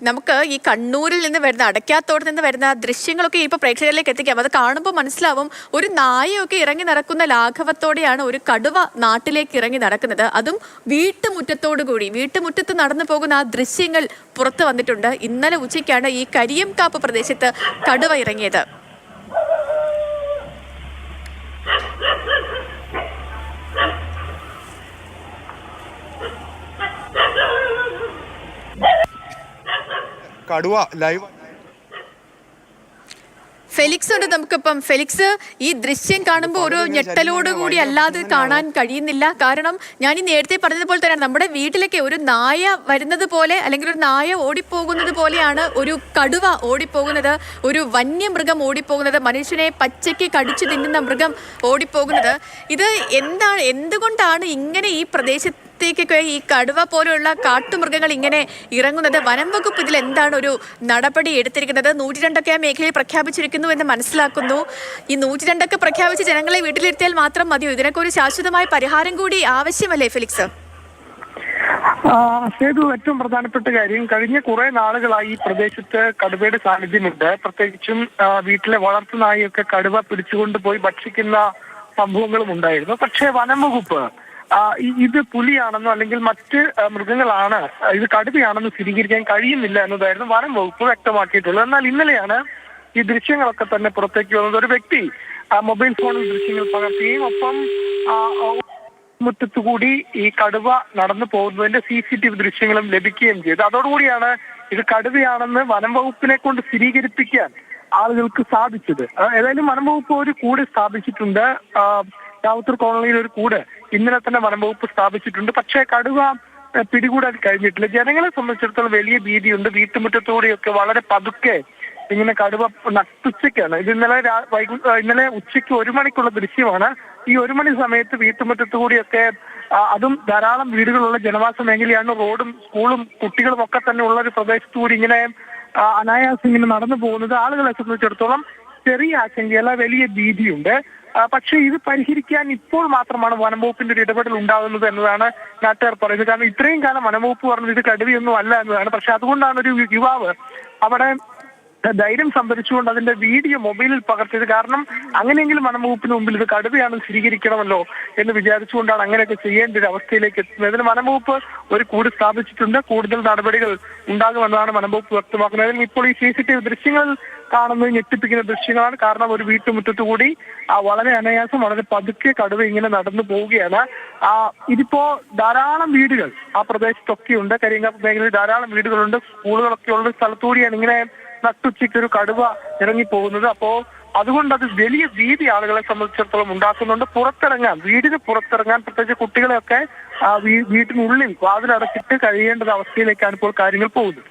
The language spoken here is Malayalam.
നമുക്ക് ഈ കണ്ണൂരിൽ നിന്ന് വരുന്ന അടയ്ക്കാത്തോട് നിന്ന് വരുന്ന ദൃശ്യങ്ങളൊക്കെ ഇപ്പോൾ പ്രേക്ഷകരിലേക്ക് എത്തിക്കാം. അത് കാണുമ്പോൾ മനസ്സിലാവും ഒരു നായയൊക്കെ ഇറങ്ങി നടക്കുന്ന ലാഘവത്തോടെയാണ് ഒരു കടുവ നാട്ടിലേക്ക് ഇറങ്ങി നടക്കുന്നത്. അതും വീട്ടുമുറ്റത്തോടു കൂടി. വീട്ടുമുറ്റത്ത് നടന്നു പോകുന്ന ആ ദൃശ്യങ്ങൾ പുറത്തു വന്നിട്ടുണ്ട്. ഇന്നലെ ഉച്ചയ്ക്കാണ് ഈ കരിയംകാപ്പ് പ്രദേശത്ത് കടുവ ഇറങ്ങിയത്. കടുവ ലൈവ് ഫെലിക്സ് ഉണ്ട് നമുക്കിപ്പം. ഫെലിക്സ് ഈ ദൃശ്യം കാണുമ്പോൾ ഒരു ഞെട്ടലോട് കൂടി അല്ലാതെ കാണാൻ കഴിയുന്നില്ല. കാരണം ഞാൻ ഈ നേരത്തെ പറഞ്ഞതുപോലെ തന്നെ നമ്മുടെ വീട്ടിലൊക്കെ ഒരു നായ വരുന്നത് പോലെ അല്ലെങ്കിൽ ഒരു നായ ഓടിപ്പോകുന്നത് പോലെയാണ് ഒരു കടുവ ഓടിപ്പോകുന്നത്. ഒരു വന്യമൃഗം ഓടിപ്പോകുന്നത്. മനുഷ്യനെ പച്ചയ്ക്ക് കടിച്ചു തിന്നുന്ന മൃഗം ഓടിപ്പോകുന്നത്. ഇത് എന്താണ് എന്തുകൊണ്ടാണ് ഇങ്ങനെ ഈ പ്രദേശത്തേക്കൊക്കെ ഈ കടുവ പോലെയുള്ള കാട്ടുമൃഗങ്ങൾ ഇങ്ങനെ ഇറങ്ങുന്നത് വനം വകുപ്പ് ഇതിൽ എന്താണ് ഒരു നടപടി എടുത്തിരിക്കുന്നത്? നൂറ്റി രണ്ടൊക്കെ ആ മേഖലയിൽ പ്രഖ്യാപിച്ചിരിക്കുന്നു എന്ന് മനസ്സിലാക്കുന്നു. ഈ നൂറ്റി രണ്ടൊക്കെ പ്രഖ്യാപിച്ച് ജനങ്ങളെ വീട്ടിലിരുത്തിയാൽ മാത്രം മതിയോ? ഇതിനൊക്കെ ഒരു ശാശ്വതമായ പരിഹാരം കൂടി ആവശ്യമല്ലേ ഫിലിക്സ്? സേതു ഏറ്റവും പ്രധാനപ്പെട്ട കാര്യം കഴിഞ്ഞ കുറെ നാളുകളായി ഈ പ്രദേശത്ത് കടുവയുടെ സാന്നിധ്യമുണ്ട്. പ്രത്യേകിച്ചും വീട്ടിലെ വളർത്തു നായൊക്കെ കടുവ പിടിച്ചുകൊണ്ട് പോയി ഭക്ഷിക്കുന്ന സംഭവങ്ങളും ഉണ്ടായിരുന്നു. പക്ഷേ വനം വകുപ്പ് ഇത് പുലിയാണെന്നോ അല്ലെങ്കിൽ മറ്റ് മൃഗങ്ങളാണ് ഇത് കടുവയാണെന്ന് സ്ഥിരീകരിക്കാൻ കഴിയുന്നില്ല എന്നതായിരുന്നു വനം വകുപ്പ് വ്യക്തമാക്കിയിട്ടുള്ളത്. എന്നാൽ ഇന്നലെയാണ് ഈ ദൃശ്യങ്ങളൊക്കെ തന്നെ പുറത്തേക്ക് വന്നത്. ഒരു വ്യക്തി ആ, മൊബൈൽ ഫോണിൽ ദൃശ്യങ്ങൾ പകർത്തുകയും ഒപ്പം മുറ്റത്തുകൂടി ഈ കടുവ നടന്നു പോകുന്നതിന്റെ സി സി ടി വി ദൃശ്യങ്ങളും ലഭിക്കുകയും ചെയ്തു. അതോടുകൂടിയാണ് ഇത് കടുവയാണെന്ന് വനം വകുപ്പിനെ കൊണ്ട് സ്ഥിരീകരിപ്പിക്കാൻ ആളുകൾക്ക് സാധിച്ചത്. ഏതായാലും വനം വകുപ്പ് ഒരു കൂടെ സ്ഥാപിച്ചിട്ടുണ്ട്. ആ, രാവുത്തൂർ കോളനിയിൽ ഒരു കൂട് ഇന്നലെ തന്നെ വനംവകുപ്പ് സ്ഥാപിച്ചിട്ടുണ്ട്. പക്ഷേ കടുവ പിടികൂടാൻ കഴിഞ്ഞിട്ടില്ല. ജനങ്ങളെ സംബന്ധിച്ചിടത്തോളം വലിയ ഭീതിയുണ്ട്. വീട്ടുമുറ്റത്തൂടെയൊക്കെ വളരെ പതുക്കെ ഇങ്ങനെ കടുവ നട്ടുച്ചയ്ക്കാണ് ഇത് ഇന്നലെ ഇന്നലെ ഉച്ചയ്ക്ക് ഒരു മണിക്കുള്ള ദൃശ്യമാണ്. ഈ ഒരു മണി സമയത്ത് വീട്ടുമുറ്റത്തുകൂടിയൊക്കെ അതും ധാരാളം വീടുകളുള്ള ജനവാസ മേഖലയാണ്. റോഡും സ്കൂളും കുട്ടികളും ഒക്കെ തന്നെ ഉള്ള ഒരു പ്രദേശത്തുകൂടി ഇങ്ങനെ അനായാസം ഇങ്ങനെ നടന്നു പോകുന്നത് ആളുകളെ സംബന്ധിച്ചിടത്തോളം ചെറിയ ആശങ്കയല്ല വലിയ ഭീതിയുണ്ട്. പക്ഷേ ഇത് പരിഹരിക്കാൻ ഇപ്പോൾ മാത്രമാണ് വനംവകുപ്പിന്റെ ഒരു ഇടപെടൽ ഉണ്ടാകുന്നത് എന്നതാണ് നാട്ടുകാർ പറയുന്നത്. കാരണം ഇത്രയും കാലം വനംവകുപ്പ് പറഞ്ഞത് ഇത് കടുവയൊന്നും അല്ല എന്നതാണ്. പക്ഷെ അതുകൊണ്ടാണ് ഒരു യുവാവ് അവിടെ ധൈര്യം സംഭരിച്ചുകൊണ്ട് അതിന്റെ വീഡിയോ മൊബൈലിൽ പകർത്തിയത് കാരണം അങ്ങനെയെങ്കിലും വനംവകുപ്പിന് മുമ്പിൽ ഇത് കടുവയാണ് സ്ഥിരീകരിക്കണമല്ലോ എന്ന് വിചാരിച്ചുകൊണ്ടാണ് അങ്ങനെയൊക്കെ ചെയ്യേണ്ട ഒരു അവസ്ഥയിലേക്ക് എത്തുന്നത്. അതിന് വനംവകുപ്പ് ഒരു കൂട് സ്ഥാപിച്ചിട്ടുണ്ട്. കൂടുതൽ നടപടികൾ ഉണ്ടാകുമെന്നാണ് വനംവകുപ്പ് വ്യക്തമാക്കുന്നത്. ഇപ്പോൾ ഈ സി സി ടി വി ദൃശ്യങ്ങൾ കാണുന്നത് ഞെട്ടിപ്പിക്കുന്ന ദൃശ്യങ്ങളാണ്. കാരണം ഒരു വീട്ടുമുറ്റത്ത് കൂടി ആ വളരെ അനായാസം വളരെ പതുക്കെ കടുവ ഇങ്ങനെ നടന്നു പോവുകയാണ്. ആ ഇതിപ്പോ ധാരാളം വീടുകൾ ആ പ്രദേശത്തൊക്കെ ഉണ്ട് കരിയങ്കാപ്പ് മേഖലയിൽ ധാരാളം വീടുകളുണ്ട്. സ്കൂളുകളൊക്കെ ഉള്ള സ്ഥലത്തുകൂടിയാണ് ഇങ്ങനെ നട്ടുച്ചയ്ക്ക് ഒരു കടുവ ഇറങ്ങി പോകുന്നത് അപ്പോ അതുകൊണ്ട് അത് വലിയ ഭീതി ആളുകളെ സംബന്ധിച്ചിടത്തോളം ഉണ്ടാക്കുന്നുണ്ട്. പുറത്തിറങ്ങാൻ വീടിന് പുറത്തിറങ്ങാൻ പ്രത്യേകിച്ച് കുട്ടികളെയൊക്കെ വീട്ടിനുള്ളിൽ വാതിലടച്ചിട്ട് കഴിയേണ്ട അവസ്ഥയിലേക്കാണ് ഇപ്പോൾ കാര്യങ്ങൾ പോകുന്നത്.